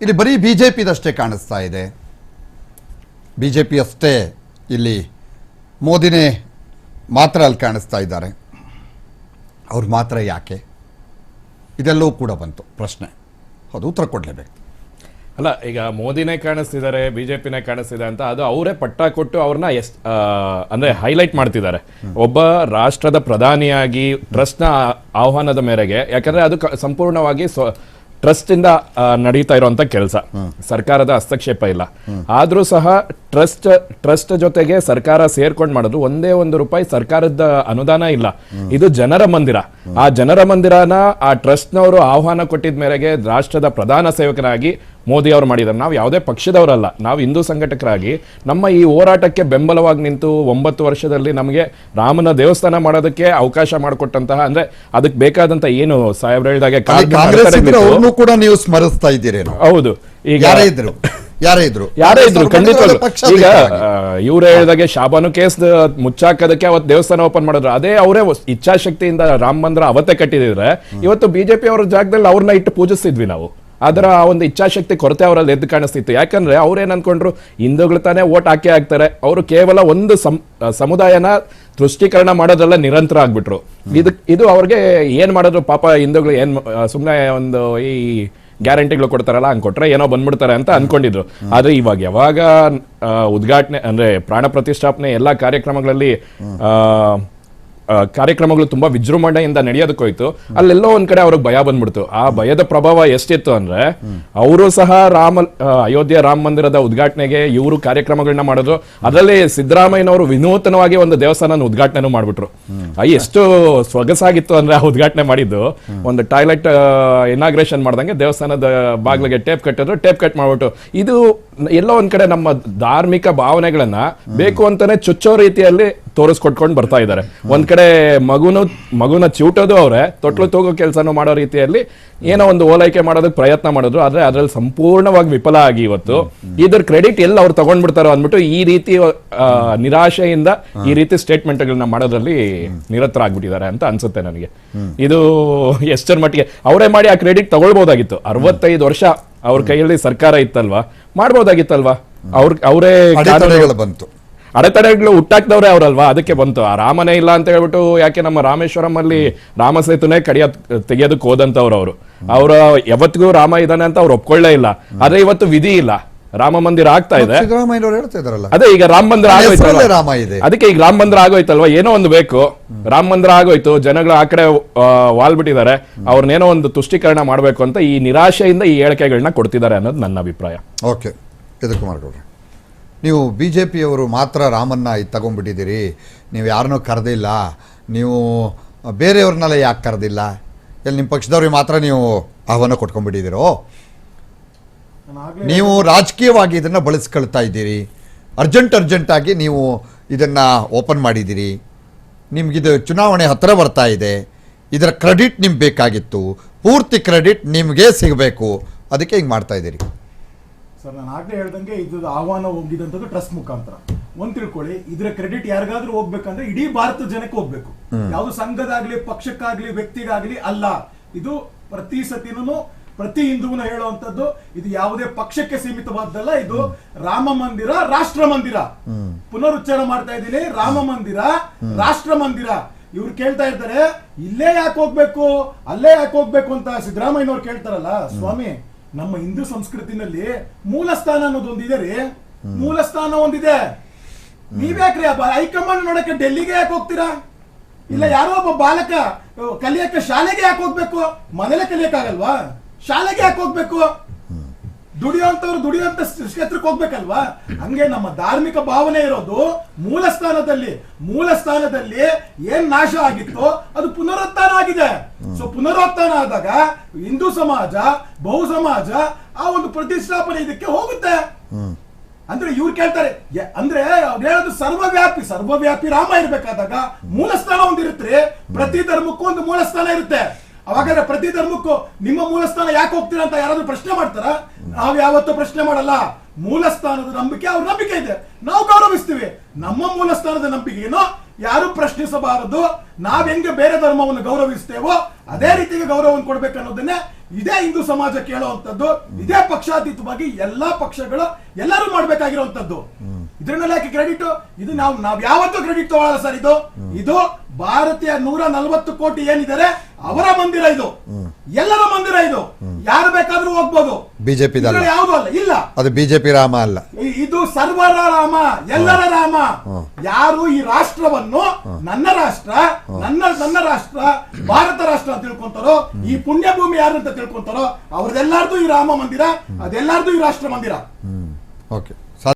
ಇಲ್ಲಿ ಬರೀ B J ಪಿದಷ್ಟೇ ಕಾಣಿಸ್ತಾ ಇದೆ. ಬಿ ಜೆ ಪಿ ಅಷ್ಟೇ ಇಲ್ಲಿ ಮೋದಿನೇ ಮಾತ್ರ ಅಲ್ಲಿ ಕಾಣಿಸ್ತಾ ಇದ್ದಾರೆ. ಅವ್ರು ಮಾತ್ರ ಯಾಕೆ? ಇದೆಲ್ಲವೂ ಕೂಡ ಬಂತು ಪ್ರಶ್ನೆ. ಅದು ಉತ್ತರ ಕೊಡಲೇಬೇಕು. ಅಲ್ಲ ಈಗ ಮೋದಿನೇ ಕಾಣಿಸ್ತಿದ್ದಾರೆ ಬಿ ಜೆ ಪಿನೇ ಕಾಣಿಸ್ತಿದೆ ಅಂತ ಅದು ಅವರೇ ಪಟ್ಟ ಕೊಟ್ಟು ಅವ್ರನ್ನ ಎಸ್ ಅಂದರೆ ಹೈಲೈಟ್ ಮಾಡ್ತಿದ್ದಾರೆ. ಒಬ್ಬ ರಾಷ್ಟ್ರದ ಪ್ರಧಾನಿಯಾಗಿ ಟ್ರಸ್ಟ್ನ ಆಹ್ವಾನದ ಮೇರೆಗೆ ಯಾಕಂದರೆ ಅದು ಕ- ಸಂಪೂರ್ಣವಾಗಿ ಸ್ವ ಟ್ರಸ್ಟ್ ಇಂದ ನಡೀತಾ ಇರುವಂತ ಕೆಲಸ. ಸರ್ಕಾರದ ಹಸ್ತಕ್ಷೇಪ ಇಲ್ಲ. ಆದ್ರೂ ಸಹ ಟ್ರಸ್ಟ್ ಟ್ರಸ್ಟ್ ಜೊತೆಗೆ ಸರ್ಕಾರ ಸೇರ್ಕೊಂಡು ಮಾಡೋದು ಒಂದೇ ಒಂದು ರೂಪಾಯಿ ಸರ್ಕಾರದ ಅನುದಾನ ಇಲ್ಲ. ಇದು ಜನರ ಮಂದಿರ. ಆ ಜನರ ಮಂದಿರನ ಆ ಟ್ರಸ್ಟ್ನವರು ಆಹ್ವಾನ ಕೊಟ್ಟಿದ ಮೇರೆಗೆ ರಾಷ್ಟ್ರದ ಪ್ರಧಾನ ಸೇವಕರಾಗಿ ಮೋದಿ ಅವರು ಮಾಡಿದ್ದಾರೆ ನಾವು ಯಾವುದೇ ಪಕ್ಷದವರಲ್ಲ ನಾವು ಹಿಂದೂ ಸಂಘಟಕರಾಗಿ ನಮ್ಮ ಈ ಹೋರಾಟಕ್ಕೆ ಬೆಂಬಲವಾಗಿ ನಿಂತು ಒಂಬತ್ತು ವರ್ಷದಲ್ಲಿ ನಮಗೆ ರಾಮನ ದೇವಸ್ಥಾನ ಮಾಡೋದಕ್ಕೆ ಅವಕಾಶ ಮಾಡಿಕೊಟ್ಟಂತಹ ಅಂದ್ರೆ ಅದಕ್ಕೆ ಬೇಕಾದಂತ ಏನು ಸಾಹೇಬ್ರು ಹೇಳಿದಾಗ ಅಲ್ಲಿ ಕಾನೂನು ಕಾಂಗ್ರೆಸ್ ಇದ್ರೆ ಕೂಡ ನೀವು ಸ್ಮರಿಸ್ತಾ ಇದ್ದೀರಿ ಹೌದು. ಈಗ ಯಾರೇ ಇದ್ರು. ಯಾರೇ ಇದ್ರು ಖಂಡಿತ ಖಂಡಿತವಾಗ್ಲು. ಈಗ. ಇವ್ರು ಹೇಳಿದಾಗೆ ಶಾಬಾನು ಕೇಸ್ ಮುಚ್ಚಾಕೋದಕ್ಕೆ ಅವತ್ತು ದೇವಸ್ಥಾನ ಓಪನ್ ಮಾಡಿದ್ರು. ಅದೇ ಅವರೇ ಇಚ್ಛಾಶಕ್ತಿಯಿಂದ ರಾಮ ಮಂದಿರ ಅವತ್ತೇ ಕಟ್ಟಿದಿದ್ರೆ ಇವತ್ತು ಬಿಜೆಪಿ ಅವರ ಜಾಗದಲ್ಲಿ ಅವ್ರನ್ನ ಇಟ್ಟು ಪೂಜಿಸ್ತಿದ್ವಿ ನಾವು. ಅದರ ಆ ಒಂದು ಇಚ್ಛಾಶಕ್ತಿ ಕೊರತೆ ಅವರಲ್ಲಿ ಎದ್ದು ಕಾಣಿಸ್ತಿತ್ತು. ಯಾಕಂದ್ರೆ ಅವ್ರೇನ್ ಅನ್ಕೊಂಡ್ರು ಹಿಂದೂಗಳು ತಾನೇ ಓಟ್ ಹಾಕಿ ಹಾಕ್ತಾರೆ. ಅವರು ಕೇವಲ ಒಂದು ಸಮುದಾಯನ ತುಷ್ಟೀಕರಣ ಮಾಡೋದ್ರಲ್ಲ ನಿರಂತರ ಆಗ್ಬಿಟ್ರು. ಇದು ಇದು ಅವ್ರಿಗೆ ಏನ್ ಮಾಡಿದ್ರು ಪಾಪ ಹಿಂದೂಗಳು ಏನ್ ಸುಮ್ಮನೆ ಒಂದು ಈ ಗ್ಯಾರಂಟಿಗಳು ಕೊಡ್ತಾರಲ್ಲ ಹಂಗ್ ಕೊಟ್ರೆ ಏನೋ ಬಂದ್ಬಿಡ್ತಾರೆ ಅಂತ ಅನ್ಕೊಂಡಿದ್ರು. ಆದ್ರೆ ಇವಾಗ ಯಾವಾಗ ಉದ್ಘಾಟನೆ, ಅಂದ್ರೆ ಪ್ರಾಣ ಪ್ರತಿಷ್ಠಾಪನೆ ಎಲ್ಲಾ ಕಾರ್ಯಕ್ರಮಗಳಲ್ಲಿ ಕಾರ್ಯಕ್ರಮಗಳು ತುಂಬಾ ವಿಜೃಂಭಣೆಯಿಂದ ನಡೆಯೋದಕ್ಕೋಯ್ತು ಅಲ್ಲೆಲ್ಲೋ ಒಂದ್ ಕಡೆ ಅವ್ರಿಗೆ ಭಯ ಬಂದ್ಬಿಡ್ತು. ಆ ಭಯದ ಪ್ರಭಾವ ಎಷ್ಟಿತ್ತು ಅಂದ್ರೆ, ಅವರು ಸಹ ರಾಮ ಅಯೋಧ್ಯೆ ರಾಮ ಮಂದಿರದ ಉದ್ಘಾಟನೆಗೆ ಇವರು ಕಾರ್ಯಕ್ರಮಗಳನ್ನ ಮಾಡಿದ್ರು. ಅದರಲ್ಲಿ ಸಿದ್ದರಾಮಯ್ಯನವರು ವಿನೂತನವಾಗಿ ಒಂದು ದೇವಸ್ಥಾನ ಉದ್ಘಾಟನೆ ಮಾಡ್ಬಿಟ್ರು. ಎಷ್ಟು ಸೊಗಸಾಗಿತ್ತು ಅಂದ್ರೆ ಆ ಉದ್ಘಾಟನೆ ಮಾಡಿದ್ದು. ಒಂದು ಟಾಯ್ಲೆಟ್ ಇನಾಗ್ರೇಷನ್ ಮಾಡ್ದಂಗೆ ದೇವಸ್ಥಾನದ ಬಾಗ್ಲಿಗೆ ಟೇಪ್ ಕಟ್ಟಿದ್ರು, ಟೇಪ್ ಕಟ್ ಮಾಡ್ಬಿಟ್ಟು. ಇದು ಎಲ್ಲೋ ಒಂದ್ ಕಡೆ ನಮ್ಮ ಧಾರ್ಮಿಕ ಭಾವನೆಗಳನ್ನ ಬೇಕು ಅಂತಾನೆ ಚುಚ್ಚೋ ರೀತಿಯಲ್ಲಿ ತೋರಿಸ್ಕೊಟ್ಕೊಂಡು ಬರ್ತಾ ಇದ್ದಾರೆ. ಒಂದ್ ಕಡೆ ಮಗುನು ಮಗುನ ಚೂಟೋದು ಅವ್ರೆ ತೊಟ್ಲು ತೂಗೋ ಕೆಲಸನೂ ಮಾಡೋ ರೀತಿಯಲ್ಲಿ ಏನೋ ಒಂದು ಓಲೈಕೆ ಮಾಡೋದಕ್ಕೆ ಪ್ರಯತ್ನ ಮಾಡಿದ್ರು. ಆದ್ರೆ ಅದ್ರಲ್ಲಿ ಸಂಪೂರ್ಣವಾಗಿ ವಿಫಲ ಆಗಿ ಇವತ್ತು. ಇದ್ರ ಕ್ರೆಡಿಟ್ ಎಲ್ಲ ಅವ್ರು ತಗೊಂಡ್ಬಿಡ್ತಾರೋ ಅಂದ್ಬಿಟ್ಟು ಈ ರೀತಿ ನಿರಾಶೆಯಿಂದ ಈ ರೀತಿ ಸ್ಟೇಟ್ಮೆಂಟ್ಗಳನ್ನ ಮಾಡೋದ್ರಲ್ಲಿ ನಿರತರಾಗ್ಬಿಟ್ಟಿದ್ದಾರೆ ಅಂತ ಅನ್ಸುತ್ತೆ ನನಗೆ. ಇದು ಎಷ್ಟರ ಮಟ್ಟಿಗೆ ಅವರೇ ಮಾಡಿ ಆ ಕ್ರೆಡಿಟ್ ತಗೊಳ್ಬಹುದಾಗಿತ್ತು ಅರವತ್ತೈದು ವರ್ಷ ಅವ್ರ ಕೈಯಲ್ಲಿ ಸರ್ಕಾರ ಇತ್ತಲ್ವಾ? ಮಾಡ್ಬೋದಾಗಿತ್ತಲ್ವಾ? ಅವ್ರ ಅವರೇ ಬಂತು. ಅಡೆತಡೆಗಳು ಹುಟ್ಟಾಕ್ದವ್ರೆ ಅವರಲ್ವಾ? ಅದಕ್ಕೆ ಬಂತು. ಆ ರಾಮನೇ ಇಲ್ಲ ಅಂತ ಹೇಳ್ಬಿಟ್ಟು ಯಾಕೆ ನಮ್ಮ ರಾಮೇಶ್ವರಂ ಅಲ್ಲಿ ರಾಮ ಸೇತುನೆ ಕಡಿಯ ತೆಗಿಯೋದಕ್ಕೆ ಹೋದಂತವ್ರು ಅವರು. ಅವರ ಯಾವತ್ತಿಗೂ ರಾಮ ಇದ್ದಾನೆ ಅಂತ ಅವ್ರು ಒಪ್ಕೊಳ್ಳೇ ಇಲ್ಲ. ಆದ್ರೆ ಇವತ್ತು ವಿಧಿ ಇಲ್ಲ. ರಾಮ ಮಂದಿರ ಆಗ್ತಾ ಇದೆ. ಅದೇ ಈಗ ರಾಮ ಮಂದಿರ ಇದೆ. ಅದಕ್ಕೆ ಈಗ ರಾಮ ಮಂದಿರ ಆಗೋಯ್ತಲ್ವಾ? ಏನೋ ಒಂದು ಬೇಕು. ರಾಮ ಮಂದಿರ ಆಗೋಯ್ತು. ಜನಗಳು ಆ ಕಡೆ ವಾಲ್ಬಿಟ್ಟಿದ್ದಾರೆ ಅವ್ರನ್ನೇನೋ ಒಂದು ತುಷ್ಟೀಕರಣ ಮಾಡಬೇಕು ಅಂತ ಈ ನಿರಾಶೆಯಿಂದ ಈ ಹೇಳಿಕೆಗಳನ್ನ ಕೊಡ್ತಿದ್ದಾರೆ ಅನ್ನೋದು ನನ್ನ ಅಭಿಪ್ರಾಯ. ಓಕೆ. ನೀವು ಬಿ ಜೆ ಪಿಯವರು ಮಾತ್ರ ರಾಮನ್ನ ಇದು ತಗೊಂಡ್ಬಿಟ್ಟಿದ್ದೀರಿ. ನೀವು ಯಾರನ್ನೂ ಕರೆದಿಲ್ಲ. ನೀವು ಬೇರೆಯವ್ರನ್ನೆಲ್ಲ ಯಾಕೆ ಕರೆದಿಲ್ಲ? ಎಲ್ಲಿ ನಿಮ್ಮ ಪಕ್ಷದವ್ರಿಗೆ ಮಾತ್ರ ನೀವು ಆಹ್ವಾನ ಕೊಟ್ಕೊಂಡ್ಬಿಟ್ಟಿದ್ದೀರೋ? ನೀವು ರಾಜಕೀಯವಾಗಿ ಇದನ್ನು ಬಳಸ್ಕೊಳ್ತಾ ಇದ್ದೀರಿ. ಅರ್ಜೆಂಟ್ ಅರ್ಜೆಂಟಾಗಿ ನೀವು ಇದನ್ನು ಓಪನ್ ಮಾಡಿದ್ದೀರಿ. ನಿಮಗಿದು ಚುನಾವಣೆ ಹತ್ತಿರ ಬರ್ತಾ ಇದೆ. ಇದರ ಕ್ರೆಡಿಟ್ ನಿಮ್ಗೆ ಬೇಕಾಗಿತ್ತು. ಪೂರ್ತಿ ಕ್ರೆಡಿಟ್ ನಿಮಗೆ ಸಿಗಬೇಕು. ಅದಕ್ಕೆ ಹಿಂಗೆ ಮಾಡ್ತಾ ಇದ್ದೀರಿ. ಸರ್ ನಾನು ಆಗ್ಲೇ ಹೇಳ್ದಂಗೆ ಇದು ಆಹ್ವಾನ ಹೋಗಿದಂತದ್ದು ಟ್ರಸ್ಟ್ ಮುಖಾಂತರ. ಒಂದ್ ತಿಳ್ಕೊಳ್ಳಿ ಇದ್ರ ಕ್ರೆಡಿಟ್ ಯಾರಿಗಾದ್ರೂ ಹೋಗ್ಬೇಕಂದ್ರೆ ಇಡೀ ಭಾರತ ಜನಕ್ಕೆ ಹೋಗ್ಬೇಕು. ಯಾವ್ದು ಸಂಘದಾಗ್ಲಿ ಪಕ್ಷಕ್ಕಾಗ್ಲಿ ವ್ಯಕ್ತಿಗಾಗ್ಲಿ ಅಲ್ಲ. ಇದು ಪ್ರತಿ ಸತಿನೂ ಪ್ರತಿ ಹಿಂದೂನ ಹೇಳುವಂತದ್ದು ಇದು ಯಾವುದೇ ಪಕ್ಷಕ್ಕೆ ಸೀಮಿತವಾದ್ದಲ್ಲ ಇದು ರಾಮ ಮಂದಿರ ರಾಷ್ಟ್ರ ಮಂದಿರ. ಪುನರುಚ್ಚಾರ ಮಾಡ್ತಾ ಇದ್ದೀನಿ ರಾಮ ಮಂದಿರ ರಾಷ್ಟ್ರ ಮಂದಿರ. ಇವ್ರು ಕೇಳ್ತಾ ಇರ್ತಾರೆ ಇಲ್ಲೇ ಯಾಕೆ ಹೋಗ್ಬೇಕು? ಅಲ್ಲೇ ಯಾಕೆ ಹೋಗ್ಬೇಕು ಅಂತ ಸಿದ್ದರಾಮಯ್ಯನವ್ರು ಕೇಳ್ತಾರಲ್ಲ ಸ್ವಾಮಿ ನಮ್ಮ ಹಿಂದೂ ಸಂಸ್ಕೃತಿನಲ್ಲಿ ಮೂಲ ಸ್ಥಾನ ಅನ್ನೋದೊಂದಿದೆ ರೀ. ಮೂಲ ಸ್ಥಾನ ಒಂದಿದೆ. ನೀವ್ಯಾಕ್ರಿ ಹೈಕಮಾಂಡ್ ನೋಡಕ್ಕೆ ಡೆಲ್ಲಿಗೆ ಯಾಕೆ ಹೋಗ್ತೀರಾ? ಇಲ್ಲ ಯಾರೋ ಒಬ್ಬ ಬಾಲಕ ಕಲಿಯಕ್ಕೆ ಶಾಲೆಗೆ ಯಾಕೆ ಹೋಗ್ಬೇಕು? ಮನೇಲೆ ಕಲಿಯಕ್ಕಾಗಲ್ವಾ? ಶಾಲೆಗೆ ಯಾಕೆ ಹೋಗ್ಬೇಕು? ದುಡಿಯುವಂತವ್ರು ದುಡಿಯುವಂತ ಕ್ಷೇತ್ರಕ್ಕೆ ಹೋಗ್ಬೇಕಲ್ವಾ? ಹಂಗೆ ನಮ್ಮ ಧಾರ್ಮಿಕ ಭಾವನೆ ಇರೋದು ಮೂಲ ಸ್ಥಾನದಲ್ಲಿ ಮೂಲ ಸ್ಥಾನದಲ್ಲಿ ಏನ್ ನಾಶ ಆಗಿತ್ತು ಅದು ಪುನರುತ್ಥಾನ ಆಗಿದೆ. ಸೊ ಪುನರುತ್ಥಾನ ಆದಾಗ ಹಿಂದೂ ಸಮಾಜ ಬಹು ಸಮಾಜ ಆ ಒಂದು ಪ್ರತಿಷ್ಠಾಪನೆ ಇದಕ್ಕೆ ಹೋಗುತ್ತೆ. ಅಂದ್ರೆ ಇವ್ರು ಕೇಳ್ತಾರೆ ಅಂದ್ರೆ ಅವ್ರು ಹೇಳೋದು ಸರ್ವವ್ಯಾಪಿ ಸರ್ವವ್ಯಾಪಿ ರಾಮ ಇರ್ಬೇಕಾದಾಗ ಮೂಲ ಸ್ಥಾನ ಒಂದಿರುತ್ತೆ ಪ್ರತಿ ಧರ್ಮಕ್ಕೂ ಒಂದು ಮೂಲ ಸ್ಥಾನ ಇರುತ್ತೆ. ಅವಾಗಾದ್ರೆ ಪ್ರತಿ ಧರ್ಮಕ್ಕೂ ನಿಮ್ಮ ಮೂಲಸ್ಥಾನ ಯಾಕೆ ಹೋಗ್ತೀರಾ ಅಂತ ಯಾರಾದ್ರೂ ಪ್ರಶ್ನೆ ಮಾಡ್ತಾರ? ನಾವ್ ಯಾವತ್ತೂ ಪ್ರಶ್ನೆ ಮಾಡಲ್ಲ. ಮೂಲಸ್ಥಾನದ ನಂಬಿಕೆ ಅವ್ರ ನಂಬಿಕೆ ಇದೆ. ನಾವು ಗೌರವಿಸ್ತೀವಿ. ನಮ್ಮ ಮೂಲಸ್ಥಾನದ ನಂಬಿಕೆ ಏನು? ಯಾರು ಪ್ರಶ್ನಿಸಬಾರದು? ನಾವ್ ಹೆಂಗೆ ಬೇರೆ ಧರ್ಮವನ್ನು ಗೌರವಿಸ್ತೇವೋ ಅದೇ ರೀತಿಗೆ ಗೌರವವನ್ನು ಕೊಡ್ಬೇಕನ್ನೋದನ್ನೇ ಇದೇ ಹಿಂದೂ ಸಮಾಜ ಕೇಳುವಂತದ್ದು ಇದೇ ಪಕ್ಷಾತೀತವಾಗಿ ಎಲ್ಲಾ ಪಕ್ಷಗಳು ಎಲ್ಲರೂ ಮಾಡ್ಬೇಕಾಗಿರುವಂತದ್ದು ಇದ್ರನ್ನೆಲ್ಲ ಯಾಕೆ ಕ್ರೆಡಿಟ್ ಇದು ನಾವು ನಾವ್ ಯಾವತ್ತೂ ಕ್ರೆಡಿಟ್ ತಗೊಳ್ಳಲ್ಲ ಸರ್ ಇದು. ಇದು ಭಾರತೀಯ ನೂರ ನಲವತ್ತು ಕೋಟಿ ಏನಿದ್ದಾರೆ ಅವರ ಮಂದಿರ ಇದು. ಎಲ್ಲರ ಮಂದಿರ ಇದು. ಯಾರು ಬೇಕಾದ್ರೂ ಹೋಗ್ಬೋದು. ಬಿಜೆಪಿ ಯಾವುದು ಅಲ್ಲ ಇಲ್ಲ. ಅದು ಬಿಜೆಪಿ ರಾಮ ಅಲ್ಲ. ಇದು ಸರ್ವರ ರಾಮ ಎಲ್ಲರ ರಾಮ. ಯಾರು ಈ ರಾಷ್ಟ್ರವನ್ನು ನನ್ನ ರಾಷ್ಟ್ರ ನನ್ನ ನನ್ನ ರಾಷ್ಟ್ರ ಭಾರತ ರಾಷ್ಟ್ರ ಅಂತ ತಿಳ್ಕೊಂತಾರೋ ಈ ಪುಣ್ಯ ಭೂಮಿ ಯಾರು ಅಂತ ತಿಳ್ಕೊಂತಾರೋ ಅವ್ರದೆಲ್ಲಾರ್ದು ಈ ರಾಮ ಮಂದಿರ ಅದೆಲ್ಲಾರ್ದು ಈ ರಾಷ್ಟ್ರ ಮಂದಿರ. ಓಕೆ.